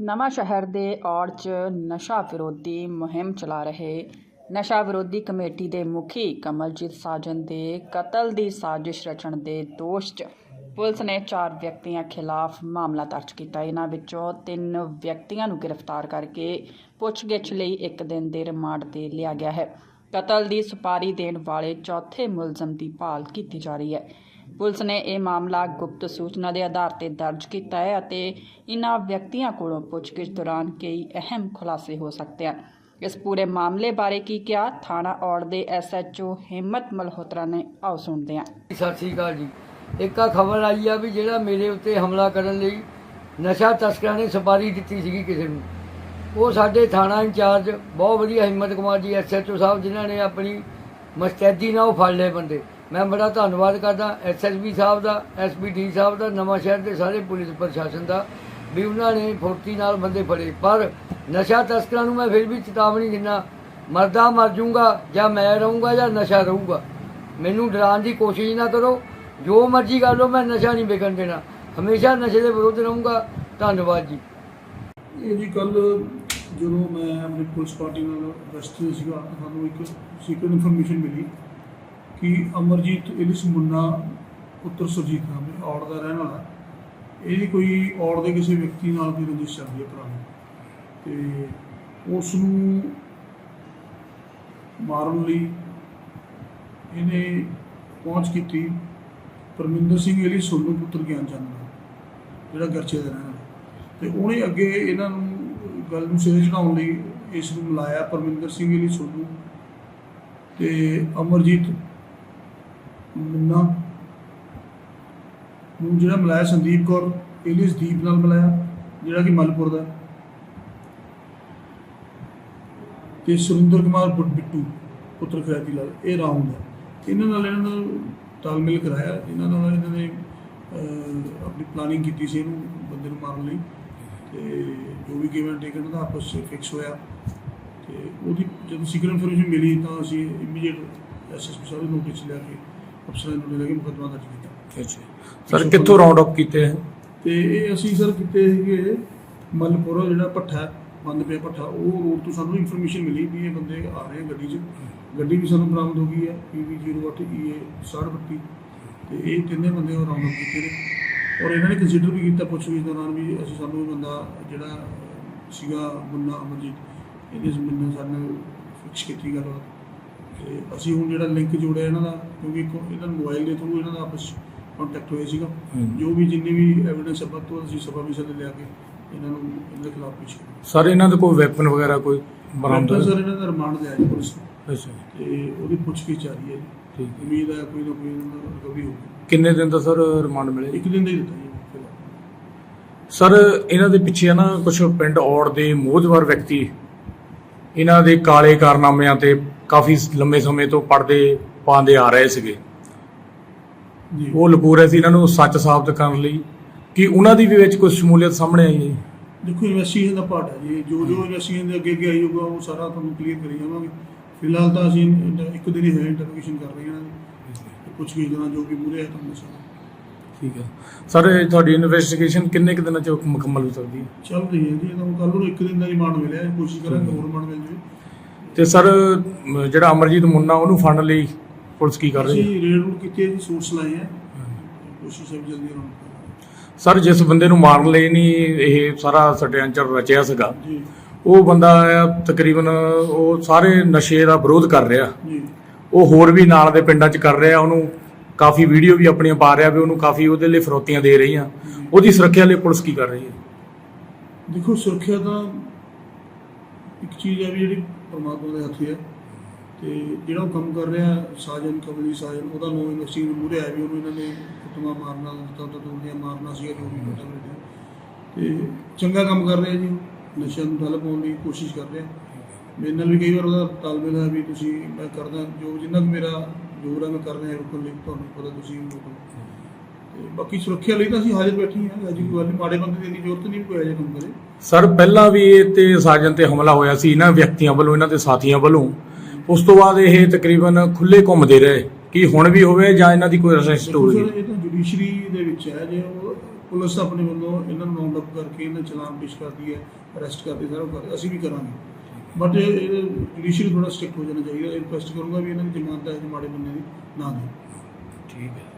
ਨਵਾਂ ਸ਼ਹਿਰ ਦੇ ਔੜ 'ਚ ਨਸ਼ਾ ਵਿਰੋਧੀ ਮੁਹਿੰਮ ਚਲਾ ਰਹੇ ਨਸ਼ਾ ਵਿਰੋਧੀ ਕਮੇਟੀ ਦੇ ਮੁਖੀ ਕਮਲਜੀਤ ਸਾਜਨ ਦੇ ਕਤਲ ਦੀ ਸਾਜ਼ਿਸ਼ ਰਚਣ ਦੇ ਦੋਸ਼ 'ਚ ਪੁਲਿਸ ਨੇ ਚਾਰ ਵਿਅਕਤੀਆਂ ਖਿਲਾਫ ਮਾਮਲਾ ਦਰਜ ਕੀਤਾ। ਇਹਨਾਂ ਵਿੱਚੋਂ ਤਿੰਨ ਵਿਅਕਤੀਆਂ ਨੂੰ ਗ੍ਰਿਫਤਾਰ ਕਰਕੇ ਪੁੱਛਗਿੱਛ ਲਈ ਇੱਕ ਦਿਨ ਦੇ ਰਿਮਾਂਡ ਤੇ ਲਿਆ ਗਿਆ ਹੈ। ਕਤਲ ਦੀ ਸੁਪਾਰੀ ਦੇਣ ਵਾਲੇ ਚੌਥੇ ਮੁਲਜ਼ਮ ਦੀ ਭਾਲ ਕੀਤੀ ਜਾ ਰਹੀ ਹੈ। ਪੁਲਿਸ ਨੇ ਇਹ ਮਾਮਲਾ ਗੁਪਤ ਸੂਚਨਾ ਦੇ ਆਧਾਰ ਤੇ ਦਰਜ ਕੀਤਾ ਹੈ ਅਤੇ ਇਨ੍ਹਾਂ ਵਿਅਕਤੀਆਂ ਕੋਲੋਂ ਪੁੱਛਗਿੱਛ ਦੌਰਾਨ ਕਈ ਅਹਿਮ ਖੁਲਾਸੇ ਹੋ ਸਕਦੇ ਹਨ। ਇਸ ਪੂਰੇ ਮਾਮਲੇ ਬਾਰੇ ਕੀ ਕਿਹਾ, ਥਾਣਾ ਔੜ ਦੇ ਐਸਐਚਓ ਹਿੰਮਤ ਮਲਹੋਤਰਾ ਨੇ, ਆਓ ਸੁਣਦੇ ਹਾਂ। ਸਤਿ ਸ਼੍ਰੀ ਅਕਾਲ ਜੀ। ਇੱਕ ਆ ਖਬਰ ਆਈ ਆ ਵੀ ਜਿਹੜਾ ਮੇਰੇ ਉੱਤੇ ਹਮਲਾ ਕਰਨ ਲਈ ਨਸ਼ਾ ਤਸਕਰਾਂ ਨੇ ਸਪਾਰੀ ਦਿੱਤੀ ਸੀਗੀ ਕਿਸੇ ਨੂੰ। ਉਹ ਸਾਡੇ ਥਾਣਾ ਇੰਚਾਰਜ ਬਹੁਤ ਵਧੀਆ ਹਿੰਮਤ ਕੁਮਾਰ ਜੀ ਐਸਐਚਓ ਸਾਹਿਬ, ਜਿਨ੍ਹਾਂ ਨੇ ਆਪਣੀ ਮਸਤੈਦੀ ਨਾਲ ਉਹ ਫੜ ਲਏ ਬੰਦੇ। ਮੈਂ ਬੜਾ ਧੰਨਵਾਦ ਕਰਦਾ ਐਸਐਸਪੀ ਸਾਹਿਬ ਦਾ ਐਸਪੀਡੀ ਸਾਹਿਬ ਦਾ, ਨਵਾਂ ਸ਼ਹਿਰ ਦੇ ਸਾਰੇ ਪੁਲਿਸ ਪ੍ਰਸ਼ਾਸਨ ਦਾ, ਵੀ ਉਹਨਾਂ ਨੇ ਫੁਰਤੀ ਨਾਲ ਬੰਦੇ ਫੜੇ। ਪਰ ਨਸ਼ਾ ਤਸਕਰਾਂ ਨੂੰ ਮੈਂ ਫਿਰ ਵੀ ਚੇਤਾਵਨੀ ਦਿੰਦਾ ਮਰਦਾ ਮਰ ਜਾਊਂਗਾ ਜਾਂ ਮੈਂ ਰਹੂੰਗਾ ਜਾਂ ਨਸ਼ਾ ਰਹੂਗਾ। ਮੈਨੂੰ ਡਰਾਉਣ ਦੀ ਕੋਸ਼ਿਸ਼ ਨਾ ਕਰੋ। ਜੋ ਮਰਜ਼ੀ ਕਰ ਲਓ, ਮੈਂ ਨਸ਼ਾ ਨਹੀਂ ਵਿਕਣ ਦੇਣਾ। ਹਮੇਸ਼ਾ ਨਸ਼ੇ ਦੇ ਵਿਰੁੱਧ ਰਹੂੰਗਾ। ਧੰਨਵਾਦ ਜੀ। ਇਹ ਜੀ ਕੱਲ ਜਦੋਂ ਮੈਂ ਆਪਣੀ ਪੁਲਿਸ ਪਾਰਟੀ ਨਾਲ ਰਸਤੇ ਸੀਗਾ ਸਾਨੂੰ ਇੱਕ ਸੀਕ੍ਰੇਟ ਇਨਫੋਰਮੇਸ਼ਨ ਮਿਲੀ। ਕਿ ਅਮਰਜੀਤ ਇਲਿਸ ਮੁੰਨਾ ਪੁੱਤਰ ਸੁਰਜੀਤ ਨਾਮ ਹੈ, ਔੜ ਦਾ ਰਹਿਣ ਵਾਲਾ। ਇਹਦੀ ਕੋਈ ਔੜ ਦੇ ਕਿਸੇ ਵਿਅਕਤੀ ਨਾਲ ਕੋਈ ਰੰਜਿਸ਼ ਚੱਲਦੀ ਹੈ ਪੁਰਾਣੀ। ਤੇ ਉਸ ਨੂੰ ਮਾਰਨ ਲਈ ਇਹਨੇ ਪਹੁੰਚ ਕੀਤੀ ਪਰਮਿੰਦਰ ਸਿੰਘ ਇਲੀ ਸੋਨੂ ਪੁੱਤਰ ਗਿਆਨ ਚੰਦ ਦਾ ਜਿਹੜਾ ਗਰਚੇ ਦਾ ਰਹਿਣ ਵਾਲਾ। ਤੇ ਉਹਨੇ ਅੱਗੇ ਇਹਨਾਂ ਨੂੰ ਗੱਲ ਨੂੰ ਸਿਰੇ ਚੜਾਉਣ ਲਈ ਇਸ ਨੂੰ ਮਿਲਾਇਆ ਪਰਮਿੰਦਰ ਸਿੰਘ ਲਈ ਸੋਨੂ ਤੇ ਅਮਰਜੀਤ ਮੁੰਨਾ। ਨੂੰ ਜਿਹੜਾ ਮਿਲਾਇਆ ਸੰਦੀਪ ਕੌਰ ਇਲਿਸ ਦੀਪ ਨਾਲ ਮਿਲਾਇਆ, ਜਿਹੜਾ ਕਿ ਮਲਪੁਰ ਦਾ। ਹੈ। ਤੇ ਸੁਰਿੰਦਰ ਕੁਮਾਰ ਬਿੱਟੂ, ਪੁੱਤਰ ਖਿਆਤੀ ਲਾਲ, ਇਹ ਰਾਉਂਡ ਹੈ ਇਹਨਾਂ ਨਾਲ ਇਹਨਾਂ ਨਾਲ ਤਾਲਮੇਲ ਕਰਾਇਆ। ਇਹਨਾਂ ਨਾਲ ਇਹਨਾਂ ਨੇ ਆਪਣੀ ਪਲਾਨਿੰਗ ਕੀਤੀ ਸੀ ਇਹਨੂੰ ਬੰਦੇ ਨੂੰ ਮਾਰਨ ਲਈ। ਤੇ ਜੋ ਵੀ ਗਿਵਨ ਟੇਕਨ ਦਾ ਆਪਸ ਵਿੱਚ ਫਿਕਸ ਹੋਇਆ। ਤੇ ਉਹਦੀ ਜਦੋਂ ਸੀਕ੍ਰੇਟ ਇਨਫੋਰਮੇਸ਼ਨ ਮਿਲੀ ਤਾਂ ਅਸੀਂ ਇਮੀਡੀਏਟ ਐਸਐਸਪੀ ਸਾਹਿਬ ਨੂੰ ਨੋਟਿਸ ਲਿਆ ਕੇ ਅਫਸਰਾਂ ਨੂੰ ਲੈ ਕੇ ਮੁਕੱਦਮਾ ਦਰਜ ਕੀਤਾ। ਸਰ ਕਿੱਥੋਂ ਰਾਉਂਡ ਅਪ ਕੀਤੇ ਹੈ ਤੇ ਇਹ ਅਸੀਂ ਸਰ ਕਿਤੇ ਹੈਗੇ ਮਲਪੁਰ ਜਿਹੜਾ ਭੱਠਾ ਹੈ, ਬੰਦ ਪਿਆ ਭੱਠਾ ਉਹ ਰੋਡ ਤੋਂ ਸਾਨੂੰ ਇਨਫੋਰਮੇਸ਼ਨ ਮਿਲੀ ਵੀ ਇਹ ਬੰਦੇ ਆ ਰਹੇ ਆ ਗੱਡੀ 'ਚ। ਗੱਡੀ ਵੀ ਸਾਨੂੰ ਬਰਾਮਦ ਹੋ ਗਈ ਹੈ PV08 EA 6032 ਤੇ ਇਹ ਤਿੰਨੇ ਬੰਦੇ ਉਹ ਰਾਉਂਡ ਅਪ ਕੀਤੇ ਨੇ। ਔਰ ਇਹਨਾਂ ਨੇ ਕੰਸੀਡਰ ਵੀ ਕੀਤਾ ਪੁੱਛਗਿੱਛ ਦੌਰਾਨ ਵੀ ਅਸੀਂ ਸਾਨੂੰ ਇਹ ਬੰਦਾ ਜਿਹੜਾ ਸੀਗਾ ਮੁੰਨਾ ਅਮਰਜੀਤ ਇਹਦੇ ਸੰਬੰਧ ਸਾਡੇ ਨਾਲ ਫਿਕਸ ਕੀਤੀ ਗੱਲ ਤੇ ਅਸੀਂ ਹੁਣ ਜਿਹੜਾ ਲਿੰਕ ਜੋੜਿਆ ਇਹਨਾਂ ਦਾ ਕਿਉਂਕਿ ਇੱਕ ਇਹਨਾਂ ਮੋਬਾਈਲ ਦੇ ਥਰੂ ਇਹਨਾਂ ਦਾ ਆਪਸ ਕੰਟੈਕਟ ਹੋਇਆ ਸੀਗਾ। ਜੋ ਵੀ ਜਿੰਨੇ ਵੀ ਐਵੀਡੈਂਸ ਹੈ ਤੋਂ ਅਸੀਂ ਸਭਾ ਵਿਸ਼ਾ ਤੇ ਲਿਆ ਕੇ ਇਹਨਾਂ ਨੂੰ ਇਹਨਾਂ ਦੇ ਖਿਲਾਫ ਪੇਸ਼ ਸਰ ਇਹਨਾਂ ਦੇ ਕੋਈ ਵੈਪਨ ਵਗੈਰਾ ਕੋਈ ਬਰਾਮਦ ਸਰ? ਇਹਨਾਂ ਦਾ ਰਿਮਾਂਡ ਲਿਆ ਜੀ ਪੁਲਿਸ ਅੱਛਾ ਤੇ ਉਹਦੀ ਪੁੱਛਗਿੱਛ ਚੱਲ ਰਹੀ ਹੈ ਠੀਕ। ਉਮੀਦ ਹੈ ਕੋਈ ਨਾ ਕੋਈ ਇਹਨਾਂ ਦਾ ਰਿਕਵਰੀ ਹੋਊਗੀ ਕਿੰਨੇ ਦਿਨ ਦਾ ਸਰ ਰਿਮਾਂਡ ਮਿਲੇ ਇੱਕ ਦਿਨ ਦਾ ਹੀ ਦਿੱਤਾ ਜੀ ਸਰ ਇਹਨਾਂ ਦੇ ਪਿੱਛੇ ਨਾ ਕੁਝ ਪਿੰਡ ਔੜ ਦੇ ਮੋਹਜਵਰ ਵਿਅਕਤੀ ਇਹਨਾਂ ਦੇ ਕਾਲੇ ਕਾਰਨਾਮਿਆਂ ਤੇ ਕਾਫੀ ਲੰਮੇ ਸਮੇਂ ਤੋਂ ਪਰਦੇ ਪਾਉਂਦੇ ਆ ਰਹੇ ਸੀਗੇ। ਜੀ। ਉਹ ਲੁਕੋ ਰਹੇ ਸੀ ਇਹਨਾਂ ਨੂੰ ਸੱਚ ਸਾਬਤ ਕਰਨ ਲਈ ਕਿ ਉਹਨਾਂ ਦੀ ਵੀ ਵਿੱਚ ਕੁਝ ਸ਼ਮੂਲੀਅਤ ਸਾਹਮਣੇ ਆਈ ਹੈ। ਦੇਖੋ ਇਨਵੈਸਟੀਗੇਸ਼ਨ ਦਾ ਪਾਰਟ ਹੈ ਜੀ। ਜੋ ਜੋ ਇਨਵੈਸਟੀਗੇਸ਼ਨ ਦੇ ਅੱਗੇ ਅੱਗੇ ਆਈ ਹੋਊਗਾ ਉਹ ਸਾਰਾ ਤੁਹਾਨੂੰ ਕਲੀਅਰ ਕਰੀ ਜਾਵਾਂਗੇ। ਫਿਲਹਾਲ ਤਾਂ ਅਸੀਂ ਇੱਕ ਦਿਨ ਹੀ ਹੋਇਆ ਇੰਟਰਵਿਊਸ਼ਨ ਕਰ ਰਹੇ ਹਾਂ। ਤੇ ਪੁੱਛਗਿੱਛ ਦੌਰਾਨ ਜੋ ਵੀ ਮੂਰੇ ਹੈ ਤੁਹਾਨੂੰ ਦੱਸਾਂਗੇ। ਠੀਕ ਹੈ। ਸਰ ਇਹ ਤੁਹਾਡੀ ਇਨਵੈਸਟੀਗੇਸ਼ਨ ਕਿੰਨੇ ਕੁ ਦਿਨਾਂ ਚ ਮੁਕੰਮਲ ਹੋ ਸਕਦੀ ਹੈ? ਚੱਲ ਰਹੀ ਹੈ ਜੀ ਇਹਨਾਂ ਨੂੰ ਕੱਲ ਨੂੰ ਇੱਕ ਦਿਨ ਦਾ ਰਿਮਾਂਡ ਮਿਲਿਆ ਹੈ, ਕੋਸ਼ਿਸ਼ ਕਰਾਂਗੇ ਹੋਰ ਰਿਮਾਂਡ ਮਿਲ ਜਾਵੇ। ਤੇ ਸਰ ਅਮ, ਜਿਹੜਾ ਅਮਰਜੀਤ ਮੁੰਨਾ ਉਹਨੂੰ ਫੜਨ ਲਈ ਪੁਲਿਸ ਕੀ ਕਰ ਰਹੀ ਹੈ? ਅਸੀਂ ਰੇਡ ਰੂਡ ਕੀਤੀ ਹੈ ਜੀ ਸੋਰਸ ਲਾਏ ਹੈ। ਕੋਸ਼ਿਸ਼ ਹੈ ਵੀ ਜਲਦੀ ਰਾਉਂਡ ਸਰ ਜਿਸ ਬੰਦੇ ਨੂੰ ਮਾਰਨ ਲਈ ਨਹੀਂ ਇਹ ਸਾਰਾ ਸਟੈਂਚਰ ਰਚਿਆ ਸੀਗਾ ਜੀ। ਉਹ ਬੰਦਾ ਤਕਰੀਬਨ ਉਹ ਸਾਰੇ ਨਸ਼ੇ ਦਾ ਵਿਰੋਧ ਕਰ ਰਿਹਾ। ਜੀ। ਉਹ ਹੋਰ ਵੀ ਨਾਲ ਦੇ ਪਿੰਡਾਂ 'ਚ ਕਰ ਰਿਹਾ ਉਹਨੂੰ ਕਾਫੀ ਵੀਡੀਓ ਵੀ ਆਪਣੀਆਂ ਪਾ ਰਿਹਾ ਵੀ ਉਹਨੂੰ ਕਾਫੀ ਉਹਦੇ ਲਈ ਫਰੋਤੀਆਂ ਦੇ ਰਹੀਆਂ ਉਹਦੀ ਸੁਰੱਖਿਆ ਲਈ ਪੁਲਿਸ ਕੀ ਕਰ ਰਹੀ ਹੈ? ਦੇਖੋ, ਸੁਰੱਖਿਆ ਤਾਂ ਇੱਕ ਚੀਜ਼ ਹੈ ਵੀ ਜਿਹੜੀ ਪਰਮਾਤਮਾ ਦੇ ਹੱਥ ਹੈ ਤੇ ਜਿਹੜਾ ਉਹ ਕੰਮ ਕਰ ਰਿਹਾ, ਸਾਜਨ, ਕਮਲੀ ਸਾਜਨ, ਉਹਦਾ ਨੋ ਇਨਵੈਸਟਿੰਗ ਮੂਰੇ ਆਇਆ ਵੀ ਉਹਨੂੰ ਇਹਨਾਂ ਨੇ ਕੁੱਟਮਾ ਮਾਰਨਾ ਤਾਂ ਤਾਂ ਦੁਨੀਆ ਮਾਰਨਾ ਸੀ ਜੋ ਵੀ ਪਤਾ ਤੇ ਚੰਗਾ ਕੰਮ ਕਰ ਰਿਹਾ ਜੀ, ਨਸ਼ਿਆਂ ਨੂੰ ਠੱਲ ਪਾਉਣ ਦੀ ਕੋਸ਼ਿਸ਼ ਕਰ ਰਿਹਾ। ਮੇਰੇ ਨਾਲ ਵੀ ਕਈ ਵਾਰ ਉਹਦਾ ਤਾਲਮੇਲ ਹੈ ਵੀ ਤੁਸੀਂ, ਮੈਂ ਕਰਦਾ ਜੋ ਜਿੰਨਾ ਕੁ ਮੇਰਾ ਜ਼ੋਰ ਹੈ ਮੈਂ ਕਰ ਰਿਹਾ ਰੁਕਣ ਲਈ ਤੁਹਾਨੂੰ ਪਤਾ ਤੁਸੀਂ ਵੀ ਰੁਕੋ। ਤੇ ਬਾਕੀ ਸੁਰੱਖਿਆ ਲਈ ਤਾਂ ਅਸੀਂ ਹਾਜ਼ਰ ਬੈਠੇ ਹਾਂ ਅਜੀ ਕੋਈ ਗੱਲ ਨਹੀਂ ਮਾੜੇ ਬੰਦੇ ਦੀ ਇੰਨੀ ਜ਼ਰੂਰਤ ਨਹੀਂ ਕੋਈ ਅਜੇ ਕੰਮ ਕਰੇ। ਸਰ ਪਹਿਲਾਂ ਵੀ ਇਹ ਤੇ ਸਾਜਨ ਤੇ ਹਮਲਾ ਹੋਇਆ ਸੀ ਇਹਨਾਂ ਵਿਅਕਤੀਆਂ ਵੱਲੋਂ ਇਹਨਾਂ ਦੇ ਸਾਥੀਆਂ ਵੱਲੋਂ। ਉਸ ਤੋਂ ਬਾਅਦ ਇਹ ਤਕਰੀਬਨ ਖੁੱਲੇ ਘੁੰਮਦੇ ਰਹੇ। ਕੀ ਹੁਣ ਵੀ ਹੋਵੇ ਜਾਂ ਇਹਨਾਂ ਦੀ ਕੋਈ ਰਜਿਸਟ ਦੇਖੋ ਹੋਵੇ ਸਰ ਇਹ ਤਾਂ ਜੁਡੀਸ਼ਰੀ ਦੇ ਵਿੱਚ ਹੈ ਜੇ ਉਹ ਪੁਲਿਸ ਆਪਣੇ ਵੱਲੋਂ ਇਹਨਾਂ ਨੂੰ ਰਾਉਂਡ ਅਪ ਕਰਕੇ ਇਹਨਾਂ ਚਲਾਨ ਪੇਸ਼ ਕਰਦੀ ਹੈ ਅਰੈਸਟ ਕਰਦੀ ਸਾਰਾ ਅਸੀਂ ਵੀ ਕਰਾਂਗੇ। ਬਟ ਇਹ ਜੁਡੀਸ਼ੀਅਲ ਥੋੜਾ ਸਟ੍ਰਿਕਟ ਹੋ ਜਾਣਾ ਚਾਹੀਦਾ ਰਿਕੁਐਸਟ ਕਰੂੰਗਾ ਵੀ ਇਹਨਾਂ ਦੀ ਜ਼ਮਾਨਤ ਹੈ ਮਾੜੇ ਬੰਦੇ ਦੀ ਨਾ ਦੇ ਠੀਕ ਹੈ